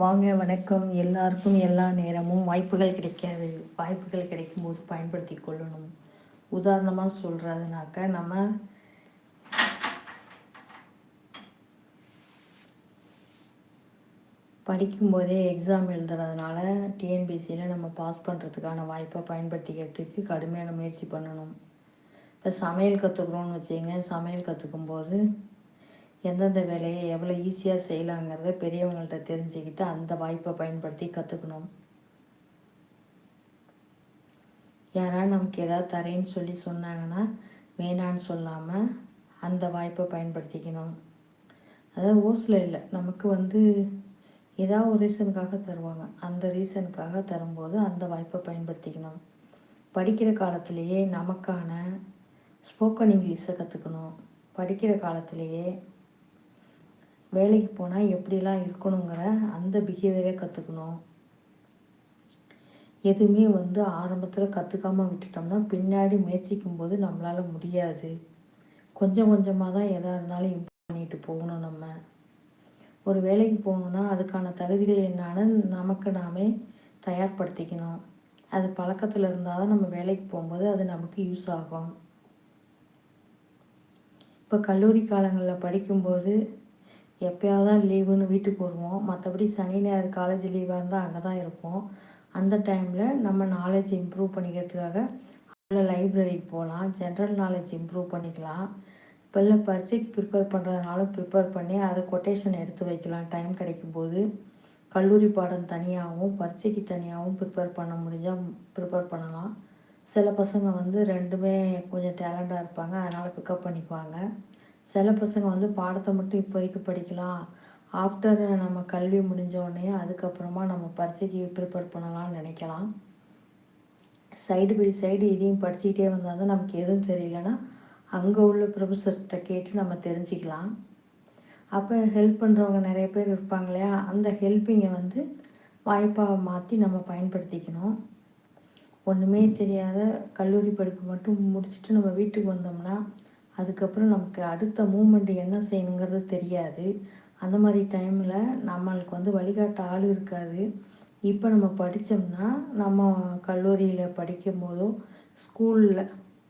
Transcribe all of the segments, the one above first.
வாங்க வணக்கம். எல்லாருக்கும் எல்லா நேரமும் வாய்ப்புகள் கிடைக்காது. வாய்ப்புகள் கிடைக்கும்போது பயன்படுத்தி கொள்ளணும். உதாரணமாக சொல்கிறதுனாக்க நம்ம படிக்கும்போதே எக்ஸாம் எழுதுறதுனால டிஎன்பிசியில் நம்ம பாஸ் பண்ணுறதுக்கான வாய்ப்பை பயன்படுத்திக்கிறதுக்கு கடுமையான முயற்சி பண்ணணும். இப்போ சமையல் கற்றுக்குறோன்னு வச்சுங்க சமையல் கற்றுக்கும்போது எந்தெந்த வேலையை எவ்வளோ ஈஸியாக செய்யலாங்கிறத பெரியவங்கள்ட்ட தெரிஞ்சுக்கிட்டு அந்த வாய்ப்பை பயன்படுத்தி கற்றுக்கணும் யாராவது நமக்கு ஏதாவது தரேன்னு சொல்லி சொன்னாங்கன்னா வேணான்னு சொல்லாமல் அந்த வாய்ப்பை பயன்படுத்திக்கணும். அதாவது ஓசில் இல்லை நமக்கு வந்து ஏதாவது ஒரு ரீசனுக்காக தருவாங்க. அந்த ரீசனுக்காக தரும்போது அந்த வாய்ப்பை பயன்படுத்திக்கணும். படிக்கிற காலத்திலேயே நமக்கான ஸ்போக்கன் இங்கிலீஷை கற்றுக்கணும் படிக்கிற காலத்திலேயே வேலைக்கு போனால் எப்படிலாம் இருக்கணுங்கிற அந்த பிஹேவியரை கற்றுக்கணும் எதுவுமே வந்து ஆரம்பத்தில் கற்றுக்காமல் விட்டுட்டோம்னா பின்னாடி முயற்சிக்கும் போது நம்மளால் முடியாது. கொஞ்சம் கொஞ்சமாக தான் எதாக இருந்தாலும் இம்ப்ரூவ் பண்ணிட்டு போகணும் நம்ம. ஒரு வேலைக்கு போகணுன்னா அதுக்கான தகுதிகள் என்னான்னு நமக்கு நாமே தயார்படுத்திக்கணும். அது பழக்கத்தில் இருந்தால் தான் நம்ம வேலைக்கு போகும்போது அது நமக்கு யூஸ் ஆகும். இப்போ கல்லூரி காலங்களில் படிக்கும்போது எப்போயாவது தான் லீவுன்னு வீட்டுக்கு வருவோம். மற்றபடி சனி ஞாயிறு காலேஜ் லீவாக இருந்தால் அங்கே தான் இருப்போம். அந்த டைமில் நம்ம நாலேஜ் இம்ப்ரூவ் பண்ணிக்கிறதுக்காக அதில் லைப்ரரிக்கு போகலாம் ஜென்ரல் நாலேஜ் இம்ப்ரூவ் பண்ணிக்கலாம். இப்போ இல்லை பரீட்சைக்கு ப்ரிப்பேர் பண்ணுறதுனாலும் ப்ரிப்பேர் பண்ணி அதை கொட்டேஷன் எடுத்து வைக்கலாம். டைம் கிடைக்கும்போது கல்லூரி பாடம் தனியாகவும் பரீட்சைக்கு தனியாகவும் ப்ரிப்பேர் பண்ண முடிஞ்சால் ப்ரிப்பேர் பண்ணலாம். சில பசங்க வந்து ரெண்டுமே கொஞ்சம் டேலண்டாக இருப்பாங்க. அதனால் பிக்கப் பண்ணிக்குவாங்க. சில பசங்க வந்து பாடத்தை மட்டும் இப்போதைக்கு படிக்கலாம். ஆஃப்டர் நம்ம கல்வி முடிஞ்சோடனே அதுக்கப்புறமா நம்ம பரீட்சைக்கு ப்ரிப்பேர் பண்ணலாம்னு நினைக்கலாம். சைடு பை சைடு இதையும் படிச்சுக்கிட்டே வந்தால் தான் நமக்கு எதுவும் தெரியலன்னா அங்கே உள்ள ப்ரொஃபஸர்கிட்ட கேட்டு நம்ம தெரிஞ்சுக்கலாம். அப்போ ஹெல்ப் பண்ணுறவங்க நிறைய பேர் இருப்பாங்க இல்லையா? அந்த ஹெல்ப்பிங்கை வந்து வாய்ப்பாக மாற்றி நம்ம பயன்படுத்திக்கணும். ஒன்றுமே தெரியாத கல்லூரி படிப்பு மட்டும் முடிச்சுட்டு நம்ம வீட்டுக்கு வந்தோம்னா அதுக்கப்புறம் நமக்கு அடுத்த மூமெண்ட் என்ன செய்யணுங்கிறது தெரியாது. அந்த மாதிரி டைமில் நம்மளுக்கு வந்து வழிகாட்ட ஆள் இருக்காது. இப்போ நம்ம படித்தோம்னா நம்ம கல்லூரியில் படிக்கும்போதோ ஸ்கூலில்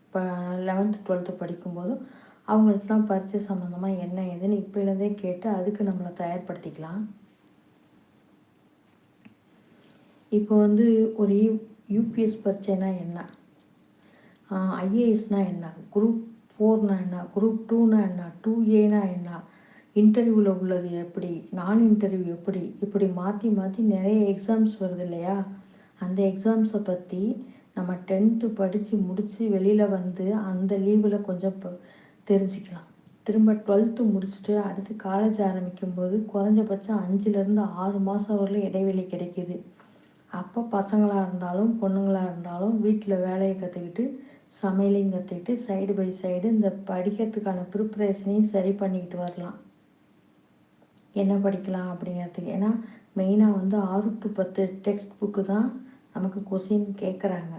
இப்போ லெவன்த்து டுவெல்த்து படிக்கும்போதோ அவங்களுக்குலாம் பரிச்சை சம்மந்தமாக என்ன ஏதுன்னு இப்போலேருந்தே கேட்டு அதுக்கு நம்மளை தயார்படுத்திக்கலாம். இப்போ வந்து ஒரு யூ யூபிஎஸ் பரீட்சைனா என்ன? ஐஏஎஸ்னால் என்ன? குரூப் ஃபோர்னா என்ன குரூப் டூனா என்ன டூ ஏனா என்ன? இன்டர்வியூவில் உள்ளது எப்படி? நான் இன்டர்வியூ எப்படி? இப்படி மாற்றி மாற்றி நிறைய எக்ஸாம்ஸ் வருது இல்லையா? அந்த எக்ஸாம்ஸை பற்றி நம்ம டென்த்து படித்து முடித்து வெளியில் வந்து அந்த லீவில் கொஞ்சம் தெரிஞ்சுக்கலாம். திரும்ப டுவெல்த்து முடிச்சுட்டு அடுத்து காலேஜ் ஆரம்பிக்கும் போது குறைஞ்சபட்சம் அஞ்சுலேருந்து ஆறு மாதம் வரலும் இடைவெளி கிடைக்கிது. அப்போ பசங்களாக இருந்தாலும் பொண்ணுங்களாக இருந்தாலும் வீட்டில் வேலையை கற்றுக்கிட்டு சமையலையும் கற்றுக்கிட்டு சைடு பை சைடு இந்த படிக்கிறதுக்கான ப்ரிப்ரேஷனையும் சரி பண்ணிக்கிட்டு வரலாம். என்ன படிக்கலாம் அப்படிங்கிறதுக்கு? ஏன்னா மெயினாக வந்து ஆறு டு பத்து டெக்ஸ்ட் புக்கு தான் நமக்கு கொஸ்டின் கேட்குறாங்க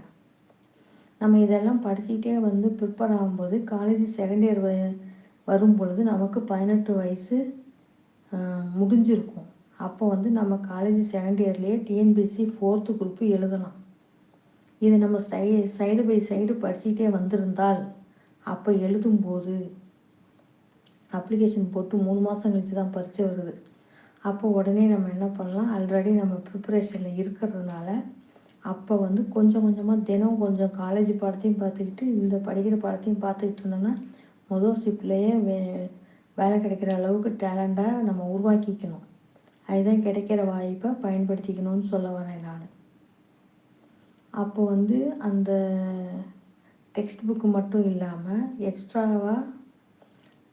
நம்ம இதெல்லாம் படிச்சுக்கிட்டே வந்து ப்ரிப்பேர் ஆகும்போது காலேஜ் செகண்ட் இயர் வ வரும் பொழுது நமக்கு பதினெட்டு வயசு முடிஞ்சிருக்கும். அப்போ வந்து நம்ம காலேஜ் செகண்ட் இயர்லேயே டிஎன்பிசி ஃபோர்த்து குரூப்பு எழுதலாம். இது நம்ம சை சைடு பை சைடு படிச்சுக்கிட்டே வந்திருந்தால் அப்போ எழுதும்போது அப்ளிகேஷன் போட்டு மூணு மாதம் கழித்து தான் பரிச்சை வருது. அப்போ உடனே நம்ம என்ன பண்ணலாம்? ஆல்ரெடி நம்ம ப்ரிப்பரேஷனில் இருக்கிறதுனால அப்போ வந்து கொஞ்சம் கொஞ்சமாக தினம் கொஞ்சம் காலேஜ் பாடத்தையும் பார்த்துக்கிட்டு இந்த படிக்கிற பாடத்தையும் பார்த்துக்கிட்டு இருந்தோம்னா மொதல் ஷிப்லேயே வே வேலை கிடைக்கிற அளவுக்கு டேலண்டாக நம்ம உருவாக்கிக்கணும். அதுதான் கிடைக்கிற வாய்ப்பை பயன்படுத்திக்கணும்னு சொல்ல வரேன் நான். அப்போ வந்து அந்த டெக்ஸ்ட் புக்கு மட்டும் இல்லாமல் எக்ஸ்ட்ராவாக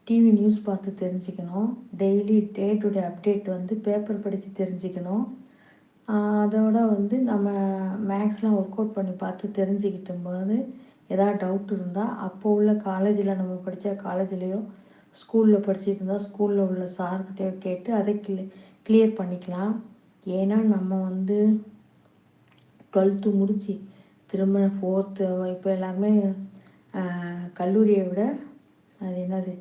டிவி நியூஸ் பார்த்து தெரிஞ்சுக்கணும். Daily day to day update வந்து பேப்பர் படித்து தெரிஞ்சுக்கணும். அதோட வந்து நம்ம மேக்ஸ்லாம் ஒர்க் அவுட் பண்ணி பார்த்து தெரிஞ்சுக்கிட்டும் போது எதாவது டவுட் இருந்தால் அப்போ உள்ள காலேஜில் நம்ம படித்த காலேஜ்லேயோ ஸ்கூலில் படிச்சுட்டு இருந்தால் ஸ்கூலில் உள்ள சார்கிட்டயோ கேட்டு அதை கிளி கிளியர் பண்ணிக்கலாம். ஏன்னா நம்ம வந்து டுவெல்த்து முடித்து திரும்ப ஃபோர்த்து இப்போ எல்லாருமே கல்லூரியை விட அது என்னது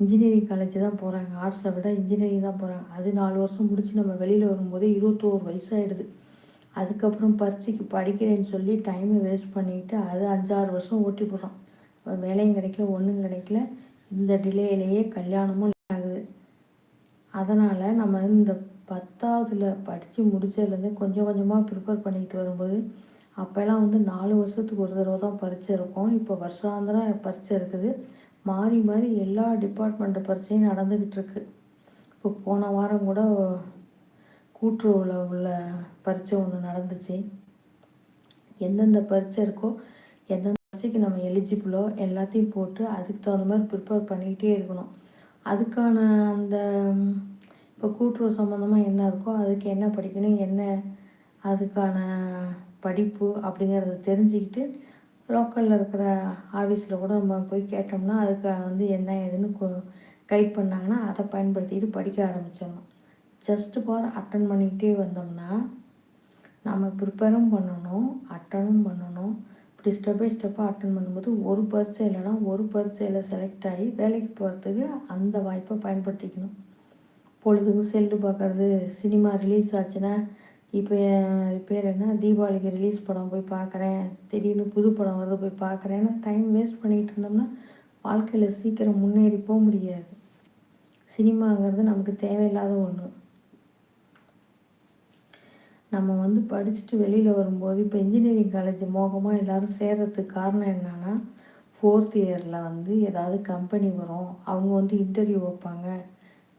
இன்ஜினியரிங் காலேஜ் தான் போகிறாங்க ஆர்ட்ஸை விட இன்ஜினியரிங் தான் போகிறாங்க அது நாலு வருஷம் முடித்து நம்ம வெளியில் வரும்போது இருபத்தோரு வயசாகிடுது அதுக்கப்புறம் பரீட்சைக்கு படிக்கிறேன்னு சொல்லி டைமை வேஸ்ட் பண்ணிக்கிட்டு அது அஞ்சாறு வருஷம் ஓட்டி போடுறோம் வேலையும் கிடைக்கல ஒன்றும் கிடைக்கல. இந்த டிலேயிலேயே கல்யாணமும் ஆகுது. அதனால் நம்ம இந்த பத்தாவதுல படித்து முடித்ததுலேருந்து கொஞ்சம் கொஞ்சமாக ப்ரிப்பேர் பண்ணிக்கிட்டு வரும்போது அப்போல்லாம் வந்து நாலு வருஷத்துக்கு ஒரு தடவை தான் பரீட்சை இருக்கும். இப்போ வருஷாந்திரம் பரீட்சை இருக்குது. மாறி மாறி எல்லா டிபார்ட்மெண்ட்டு பரீட்சையும் நடந்துக்கிட்டு இருக்கு. இப்போ போன வாரம் கூட கூட்டுறவில் உள்ள பரீட்சை ஒன்று நடந்துச்சு. எந்தெந்த பரீட்சை இருக்கோ எந்தெந்த பரீட்சைக்கு நம்ம எலிஜிபிளோ எல்லாத்தையும் போட்டு அதுக்கு தகுந்த மாதிரி ப்ரிப்பேர் பண்ணிக்கிட்டே இருக்கணும். அதுக்கான அந்த இப்போ கூட்டுறவு சம்மந்தமாக என்ன இருக்கோ அதுக்கு என்ன படிக்கணும் என்ன அதுக்கான படிப்பு அப்படிங்கிறத தெரிஞ்சுக்கிட்டு லோக்கலில் இருக்கிற ஆஃபீஸில் கூட நம்ம போய் கேட்டோம்னா அதுக்கு வந்து என்ன ஏதுன்னு கைட் பண்ணாங்கன்னா அதை பயன்படுத்திக்கிட்டு படிக்க ஆரம்பிச்சிடணும். ஜஸ்ட்டு ஃபார் அட்டன் பண்ணிக்கிட்டே வந்தோம்னா நம்ம ப்ரிப்பேரும் பண்ணணும் அட்டனும் பண்ணணும். இப்படி ஸ்டெப் பை ஸ்டெப்பாக அட்டன் பண்ணும்போது ஒரு பரீட்சை இல்லைனா ஒரு பரீட்சையில் செலக்ட் ஆகி வேலைக்கு போகிறதுக்கு அந்த வாய்ப்பை பயன்படுத்திக்கணும். பொழுதுக்கு செல்லு பார்க்குறது சினிமா ரிலீஸ் ஆச்சுன்னா இப்போ பேர் என்ன? தீபாவளிக்கு ரிலீஸ் படம் போய் பார்க்குறேன். திடீர்னு புது படம் வருது போய் பார்க்குறேன்னு டைம் வேஸ்ட் பண்ணிகிட்டு இருந்தோம்னா வாழ்க்கையில் சீக்கிரம் முன்னேறி போக முடியாது. சினிமாங்கிறது நமக்கு தேவையில்லாத ஒன்று நம்ம வந்து படிச்சுட்டு வெளியில் வரும்போது இப்போ இன்ஜினியரிங் காலேஜ் மோகமாக எல்லோரும் சேர்கிறதுக்கு காரணம் என்னென்னா ஃபோர்த் இயரில் வந்து ஏதாவது கம்பெனி வரும். அவங்க வந்து இன்டர்வியூ வைப்பாங்க.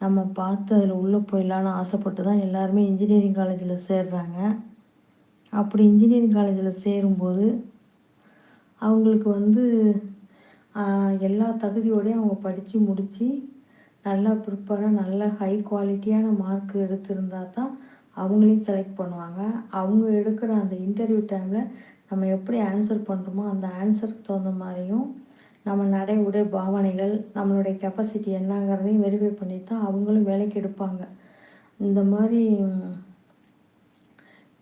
நம்ம பார்த்து அதில் உள்ளே போயிடலான்னு ஆசைப்பட்டு தான் எல்லாருமே இன்ஜினியரிங் காலேஜில் சேர்றாங்க. அப்படி இன்ஜினியரிங் காலேஜில் சேரும்போது அவங்களுக்கு வந்து எல்லா தகுதியோடையும் அவங்க படித்து முடித்து நல்லா ப்ரிப்பராக நல்ல ஹை குவாலிட்டியான மார்க் எடுத்திருந்தால் தான் அவங்களையும் செலக்ட் பண்ணுவாங்க. அவங்க எடுக்கிற அந்த இன்டர்வியூ டைமில் நம்ம எப்படி ஆன்சர் பண்ணுறோமோ அந்த ஆன்சருக்கு தகுந்த மாதிரியும் நம்ம நடை உடை பாவனைகள் நம்மளுடைய கெப்பாசிட்டி என்னங்கிறதையும் வெரிஃபை பண்ணி தான் அவங்களும் வேலைக்கு எடுப்பாங்க. இந்த மாதிரி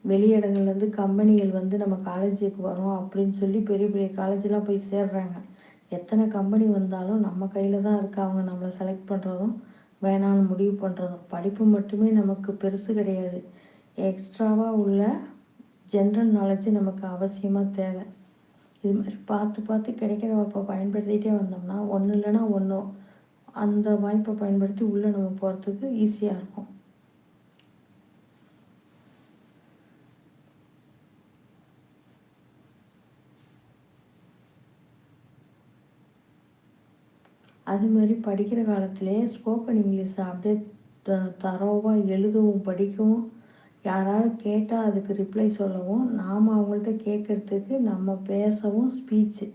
வெளியிடங்கள்லேருந்து கம்பெனிகள் வந்து நம்ம காலேஜுக்கு வரோம் அப்படின்னு சொல்லி பெரிய பெரிய காலேஜெலாம் போய் சேர்றாங்க. எத்தனை கம்பெனி வந்தாலும் நம்ம கையில் தான் இருக்குது அவங்க நம்மளை செலக்ட் பண்ணுறதும் வேணாம்னு முடிவு பண்ணுறதும் படிப்பு மட்டுமே நமக்கு பெருசு கிடையாது. எக்ஸ்ட்ராவாக உள்ள ஜென்ரல் நாலேஜ் நமக்கு அவசியமாக தேவை. இது மாதிரி பார்த்து பார்த்து கிடைக்கிற வாய்ப்பை பயன்படுத்திகிட்டே வந்தோம்னா ஒன்று இல்லைன்னா ஒன்று அந்த வாய்ப்பை பயன்படுத்தி உள்ளே நம்ம போகிறதுக்கு ஈஸியாக இருக்கும். அது மாதிரி படிக்கிற காலத்திலே ஸ்போக்கன் இங்கிலீஷ் அப்படியே தரோவாக எழுதவும் படிக்கவும் யாராவது கேட்டால் அதுக்கு ரிப்ளை சொல்லவும் நாம் அவங்கள்ட்ட கேட்குறதுக்கு நம்ம பேசவும் ஸ்பீச்சு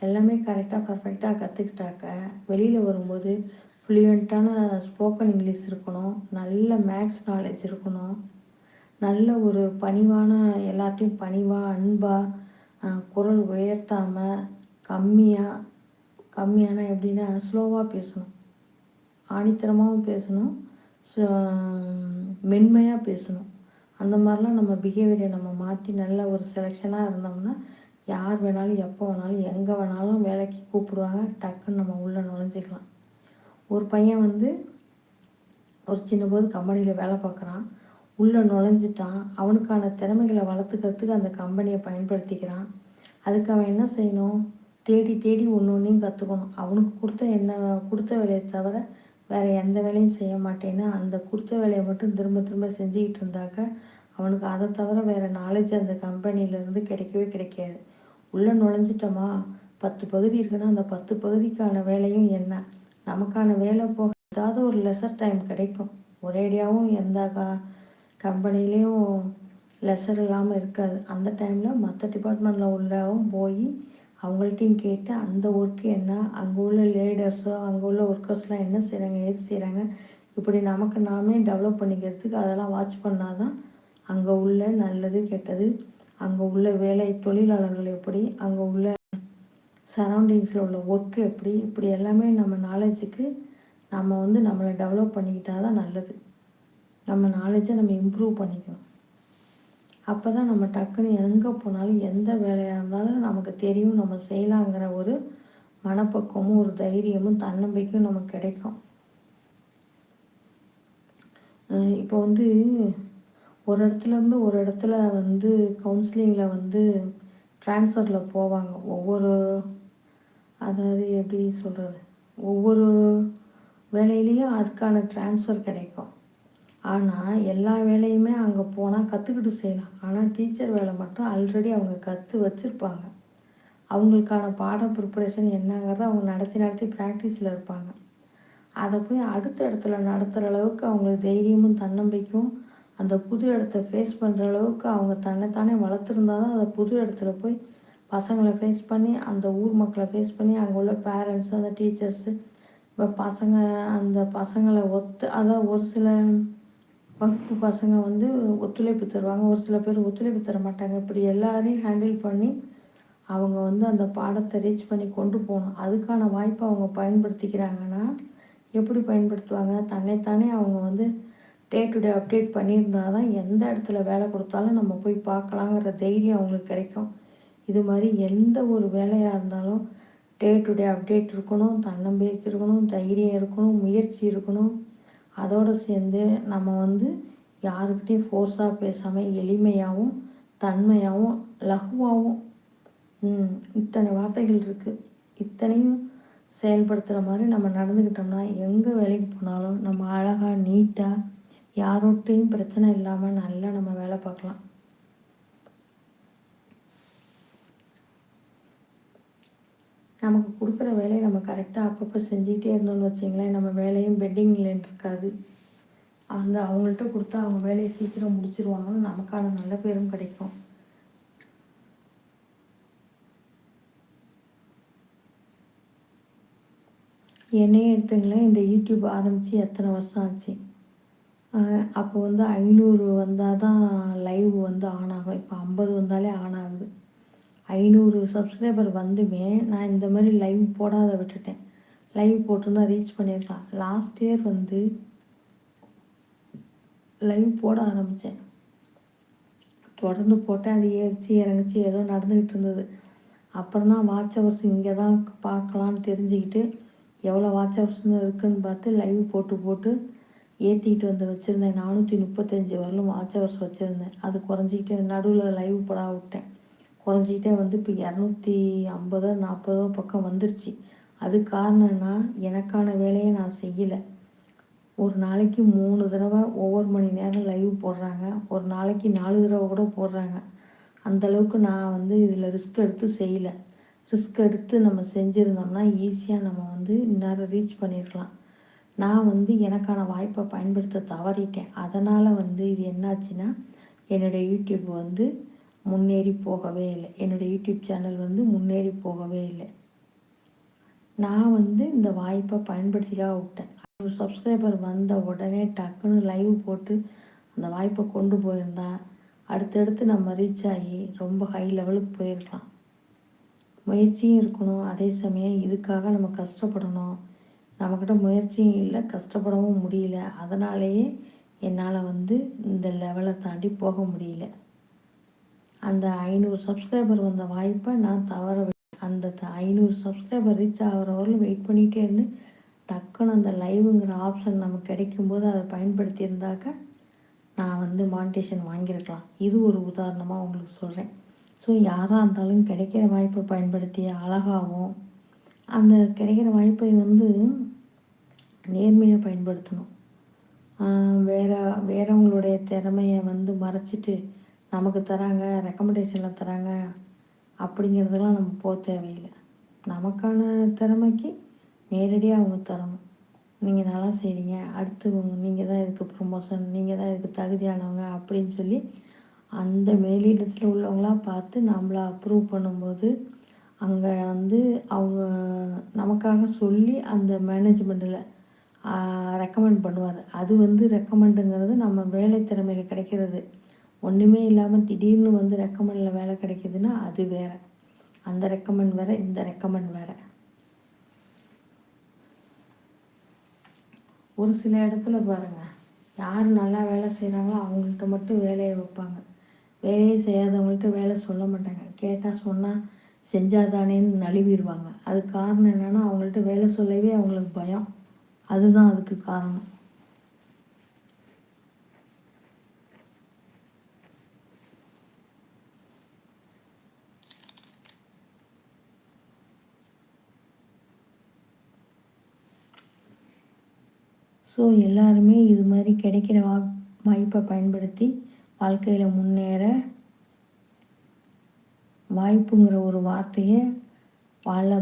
எல்லாமே கரெக்டாக பர்ஃபெக்டாக கற்றுக்கிட்டாக்க வெளியில் வரும்போது ஃப்ளூயண்ட்டான ஸ்போக்கன் இங்கிலீஷ் இருக்கணும் நல்ல மேக்ஸ் நாலேஜ் இருக்கணும் நல்ல ஒரு பணிவான எல்லாத்தையும் பணிவாக அன்பாக குரல் உயர்த்தாமல் கம்மியாக கம்மியான எப்படின்னா ஸ்லோவாக பேசணும். ஆணித்தரமாகவும் பேசணும் மென்மையாக பேசணும். அந்த மாதிரிலாம் நம்ம பிஹேவியரை நம்ம மாற்றி நல்ல ஒரு செலெக்ஷனாக இருந்தோம்னா யார் வேணாலும் எப்போ வேணாலும் எங்கே வேணாலும் வேலைக்கு கூப்பிடுவாங்க டக்குன்னு நம்ம உள்ளே நுழைஞ்சிக்கலாம். ஒரு பையன் வந்து ஒரு சின்ன போது கம்பெனியில் வேலை பார்க்குறான். உள்ளே நுழைஞ்சிட்டான். அவனுக்கான திறமைகளை வளர்த்துக்கிறதுக்கு அந்த கம்பெனியை பயன்படுத்திக்கிறான். அதுக்கு அவன் என்ன செய்யணும்? தேடி தேடி ஒன்று ஒன்றையும் கற்றுக்கணும் அவனுக்கு கொடுத்த என்ன கொடுத்த வேலையை தவிர வேறு எந்த வேலையும் செய்ய மாட்டேன்னு அந்த கொடுத்த வேலையை மட்டும் திரும்ப திரும்ப செஞ்சுக்கிட்டு இருந்தாக்க அவனுக்கு அதை தவிர வேறு நாலேஜ் அந்த கம்பெனியிலேருந்து கிடைக்கவே கிடைக்காது. உள்ளே நுழைஞ்சிட்டோமா? பத்து பகுதி இருக்குன்னா அந்த பத்து பகுதிக்கான வேலையும் என்ன? நமக்கான வேலை போக ஏதாவது ஒரு லெசர் டைம் கிடைக்கும். ஒரேடியாகவும் எந்த க கம்பெனிலையும் லெசர் இல்லாமல் இருக்காது. அந்த டைமில் மற்ற டிபார்ட்மெண்ட்டில் உள்ளவும் போய் அவங்கள்ட்டையும் கேட்டு அந்த ஒர்க்கு என்ன அங்கே உள்ள லேடர்ஸோ அங்கே உள்ள ஒர்க்கர்ஸ்லாம் என்ன செய்கிறாங்க ஏது செய்கிறாங்க இப்படி நமக்கு நாமே டெவலப் பண்ணிக்கிறதுக்கு அதெல்லாம் வாட்ச் பண்ணால் தான் அங்கே உள்ள நல்லது கெட்டது அங்கே உள்ள வேலை தொழிலாளர்கள் எப்படி அங்கே உள்ள சரௌண்டிங்ஸில் உள்ள ஒர்க்கு எப்படி இப்படி எல்லாமே நம்ம நாலேஜுக்கு நம்ம வந்து நம்மளை டெவலப் பண்ணிக்கிட்டால் தான் நல்லது. நம்ம நாலேஜை நம்ம இம்ப்ரூவ் பண்ணிக்கணும். அப்போ தான் நம்ம டக்குன்னு எங்கே போனாலும் எந்த வேலையாக இருந்தாலும் நமக்கு தெரியும் நம்ம செய்யலாங்கிற ஒரு மனப்பக்குவமும் ஒரு தைரியமும் தன்னம்பிக்கையும் நமக்கு கிடைக்கும். இப்போ வந்து ஒரு இடத்துல இருந்து ஒரு இடத்துல வந்து கவுன்சிலிங்கில் வந்து ட்ரான்ஸ்ஃபரில் போவாங்க. ஒவ்வொரு அதாவது எப்படி சொல்கிறது ஒவ்வொரு வேலையிலையும் அதுக்கான ட்ரான்ஸ்ஃபர் கிடைக்கும். ஆனால் எல்லா வேலையுமே அங்கே போனால் கற்றுக்கிட்டு செய்யலாம். ஆனால் டீச்சர் வேலை மட்டும் ஆல்ரெடி அவங்க கற்று வச்சுருப்பாங்க. அவங்களுக்கான பாட ப்ரிப்பரேஷன் என்னங்கிறத அவங்க நடத்தி நடத்தி ப்ராக்டிஸில் இருப்பாங்க. அதை போய் அடுத்த இடத்துல நடத்துகிற அளவுக்கு அவங்களுக்கு தைரியமும் தன்னம்பிக்கையும் அந்த புது இடத்த ஃபேஸ் பண்ணுற அளவுக்கு அவங்க தன்னைத்தானே வளர்த்துருந்தா தான் அந்த புது இடத்துல போய் பசங்களை ஃபேஸ் பண்ணி அந்த ஊர் மக்களை ஃபேஸ் பண்ணி அங்கே உள்ள பேரண்ட்ஸு அந்த டீச்சர்ஸு இப்போ பசங்க அந்த பசங்களை ஒத்து அதான் ஒரு சில வகுப்பு பசங்க வந்து ஒத்துழைப்பு தருவாங்க. ஒரு சில பேர் ஒத்துழைப்பு தர மாட்டாங்க. இப்படி எல்லாரையும் ஹேண்டில் பண்ணி அவங்க வந்து அந்த பாடத்தை ரீச் பண்ணி கொண்டு போகணும். அதுக்கான வாய்ப்பை அவங்க பயன்படுத்திக்கிறாங்கன்னா எப்படி பயன்படுத்துவாங்க? தன்னைத்தானே அவங்க வந்து டே டு டே அப்டேட் பண்ணியிருந்தால் தான் எந்த இடத்துல வேலை கொடுத்தாலும் நம்ம போய் பார்க்கலாங்கிற தைரியம் அவங்களுக்கு கிடைக்கும். இது மாதிரி எந்த ஒரு வேலையாக இருந்தாலும் டே டு டே அப்டேட் இருக்கணும். தன்னம்பிக்கை இருக்கணும். தைரியம் இருக்கணும். முயற்சி இருக்கணும். அதோடு சேர்ந்து நம்ம வந்து யாருக்கிட்டையும் ஃபோர்ஸாக பேசாமல் எளிமையாகவும் தன்மையாகவும் லகுவாகவும் இத்தனை வார்த்தைகள் இருக்குது இத்தனையும் செயல்படுத்துகிற மாதிரி நம்ம நடந்துக்கிட்டோம்னா எங்கே வேலைக்கு போனாலும் நம்ம அழகாக நீட்டாக யாரோட்டையும் பிரச்சனை இல்லாமல் நல்லா நம்ம வேலை பார்க்கலாம். நமக்கு கொடுக்குற வேலையை நம்ம கரெக்டாக அப்பப்போ செஞ்சுக்கிட்டே இருந்தோம்னு வச்சிங்களேன் நம்ம வேலையும் பெட்டிங்கில் இருக்காது. அந்த அவங்கள்ட்ட கொடுத்தா அவங்க வேலையை சீக்கிரம் முடிச்சிருவாங்கன்னு நமக்கான நல்ல பேரும் கிடைக்கும். என்னையே எடுத்துங்களேன் இந்த யூடியூப் ஆரம்பித்து எத்தனை வருஷம் ஆச்சு? அப்போ வந்து ஐநூறு வந்தால் தான் லைவ் வந்து ஆன் ஆகும். இப்போ ஐம்பது வந்தாலே ஆன் ஆகுது. ஐநூறு சப்ஸ்கிரைபர் வந்துமே நான் இந்த மாதிரி லைவ் போடாத விட்டுட்டேன். லைவ் போட்டிருந்தா ரீச் பண்ணியிருக்கலாம் லாஸ்ட் இயர் வந்து லைவ் போட ஆரம்பித்தேன் தொடர்ந்து போட்டேன் அது ஏறிச்சு இறங்கிச்சு ஏதோ நடந்துக்கிட்டு இருந்தது. அப்புறம் தான் வாட்ச் ஹவர்ஸ் இங்கே தான் பார்க்கலான்னு தெரிஞ்சுக்கிட்டு எவ்வளோ வாட்ச் ஹவர்ஸ்னு இருக்குன்னு பார்த்து லைவ் போட்டு போட்டு ஏற்றிக்கிட்டு வந்து வச்சுருந்தேன். நானூற்றி முப்பத்தஞ்சு வரலும் வாட்ச் ஹவர்ஸ் வச்சுருந்தேன். அது குறைஞ்சிக்கிட்டு நடுவில் லைவ் போட விட்டேன். குறைஞ்சிக்கிட்டே வந்து இப்போ இரநூத்தி ஐம்பதோ நாற்பதோ பக்கம் வந்துருச்சு. அது காரணம்னா எனக்கான வேலையை நான் செய்யலை. ஒரு நாளைக்கு மூணு தடவை ஒவ்வொரு மணி நேரம் லைவ் போடுறாங்க. ஒரு நாளைக்கு நாலு தடவை கூட போடுறாங்க. அந்தளவுக்கு நான் வந்து இதில் ரிஸ்க் எடுத்து செய்யலை. ரிஸ்க் எடுத்து நம்ம செஞ்சுருந்தோம்னா ஈஸியாக நம்ம வந்து இந்நேரம் ரீச் பண்ணியிருக்கலாம் நான் வந்து எனக்கான வாய்ப்பை பயன்படுத்த தவறிட்டேன். அதனால் வந்து இது என்னாச்சுன்னா என்னுடைய யூடியூப் வந்து முன்னேறி போகவே இல்லை. என்னுடைய யூடியூப் சேனல் வந்து முன்னேறி போகவே இல்லை. நான் வந்து இந்த வாய்ப்பை பயன்படுத்திக்காக விட்டேன். ஒரு சப்ஸ்கிரைபர் வந்த உடனே டக்குன்னு லைவ் போட்டு அந்த வாய்ப்பை கொண்டு போயிருந்தா அடுத்தடுத்து நம்ம ரீச் ஆகி ரொம்ப ஹை லெவலுக்கு போயிருக்கலாம். முயற்சியும் இருக்கணும். அதே சமயம் இதுக்காக நம்ம கஷ்டப்படணும். நம்மக்கிட்ட முயற்சியும் இல்லை கஷ்டப்படவும் முடியல. அதனாலேயே என்னால் வந்து இந்த லெவலை தாண்டி போக முடியல. அந்த ஐநூறு சப்ஸ்கிரைபர் வந்த வாய்ப்பை நான் தவற அந்த த- ஐநூறு சப்ஸ்கிரைபர் ரீச் ஆகிற வரலும் வெயிட் பண்ணிகிட்டே இருந்து டக்குன்னு அந்த லைவுங்கிற ஆப்ஷன் நமக்கு கிடைக்கும்போது அதை பயன்படுத்தியிருந்தாக்க நான் வந்து மானிட்டேஷன் வாங்கியிருக்கலாம். இது ஒரு உதாரணமாக உங்களுக்கு சொல்கிறேன் ஸோ யாராக இருந்தாலும் கிடைக்கிற வாய்ப்பை பயன்படுத்தி அழகாகவும் அந்த கிடைக்கிற வாய்ப்பை வந்து நேர்மையாக பயன்படுத்தணும். ஆஹ் வேற வேறவங்களுடைய திறமையை வந்து மறைச்சிட்டு நமக்கு தராங்க ரெக்கமெண்டேஷனில் தராங்க அப்படிங்கிறதெல்லாம் நம்ம போக தேவையில்லை. நமக்கான திறமைக்கு நேரடியாக அவங்க தரணும். நீங்கள் நல்லா செய்கிறீங்க அடுத்து நீங்கள் தான் இதுக்கு ப்ரொமோஷன் நீங்கள் தான் இதுக்கு தகுதியானவங்க அப்படின்னு சொல்லி அந்த மேலிடத்தில் உள்ளவங்களாம் பார்த்து நம்மளை அப்ரூவ் பண்ணும்போது அங்கே வந்து அவங்க நமக்காக சொல்லி அந்த மேனேஜ்மெண்ட்டில் ரெக்கமெண்ட் பண்ணுவார். அது வந்து ரெக்கமெண்டுங்கிறது நம்ம வேலை திறமையில் கிடைக்கிறது. ஒன்றுமே இல்லாமல் திடீர்னு வந்து ரெக்கமெண்டில் வேலை கிடைக்கிதுன்னா அது வேற. அந்த ரெக்கமெண்ட் வேற இந்த ரெக்கமெண்ட் வேற. ஒரு சில இடத்துல பாருங்க யார் நல்லா வேலை செய்கிறாங்களோ அவங்கள்ட்ட மட்டும் வேலையை வைப்பாங்க. வேலையே செய்யாதவங்கள்ட்ட வேலை சொல்ல மாட்டாங்க. கேட்டால் சொன்னால் செஞ்சாதானேன்னு நழுவிடுவாங்க. அதுக்கு காரணம் என்னென்னா அவங்கள்ட்ட வேலை சொல்லவே அவங்களுக்கு பயம். அதுதான் அதுக்கு காரணம். ஸோ எல்லாருமே இது மாதிரி கிடைக்கிற வா வாய்ப்பை பயன்படுத்தி வாழ்க்கையில் முன்னேற வாய்ப்புங்கிற ஒரு வார்த்தையை வாழ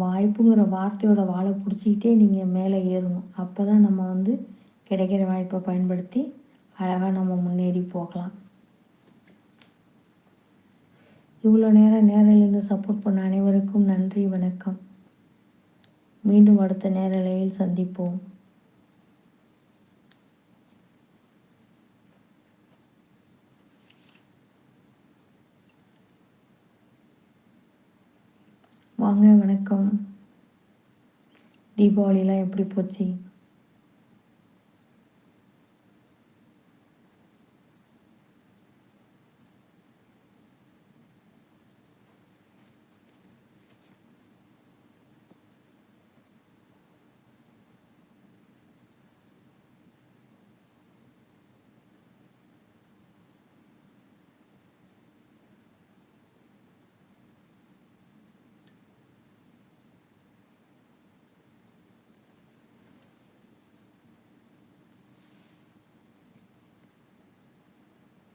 வாய்ப்புங்கிற வார்த்தையோட வாழை பிடிச்சிக்கிட்டே நீங்கள் மேலே ஏறணும். அப்போ தான் நம்ம வந்து கிடைக்கிற வாய்ப்பை பயன்படுத்தி அழகாக நம்ம முன்னேறி போகலாம். இவ்வளோ நேரம் நேரலேருந்து சப்போர்ட் பண்ண அனைவருக்கும் நன்றி வணக்கம். மீண்டும் அடுத்த நேரலையில் சந்திப்போம். வாங்க வணக்கம். தீபாவளிலாம் எப்படி போச்சு?